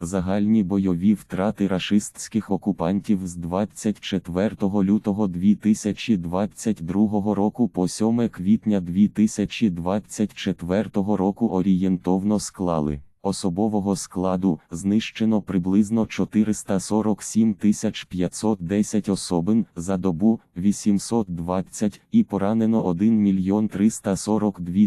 Загальні бойові втрати рашистських окупантів з 24 лютого 2022 року по 7 квітня 2024 року орієнтовно склали. Особового складу знищено приблизно 447 510 особин за добу 820 і поранено 1 мільйон 342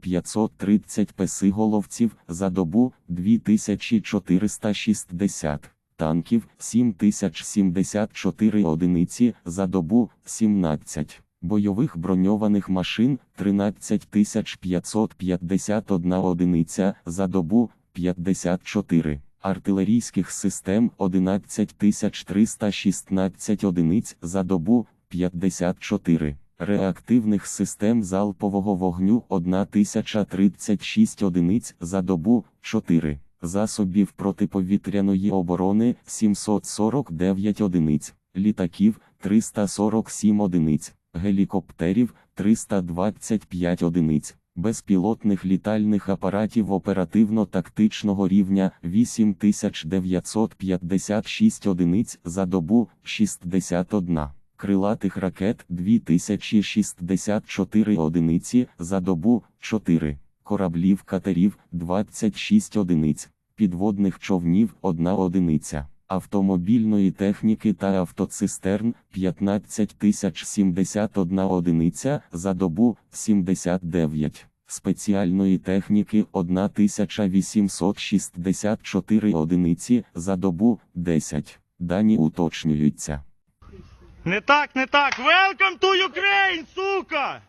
530 песиголовців за добу 2460 танків 7074 одиниці за добу 17 бойових броньованих машин 13551 одиниця за добу 54 артилерійських систем 11316 одиниць за добу 54 реактивних систем залпового вогню 1036 одиниць за добу 4 засобів протиповітряної оборони 749 одиниць. Літаків 347 одиниць гелікоптерів 325 одиниць, безпілотних літальних апаратів оперативно-тактичного рівня 8956 одиниць за добу 61, крилатих ракет 2064 одиниці за добу 4, кораблів катерів 26 одиниць, підводних човнів 1 одиниця автомобільної техніки та автоцистерн 15071 одиниця за добу 79, спеціальної техніки 1864 одиниці за добу 10. Дані уточнюються. Не так, не так. Welcome to Ukraine, сука!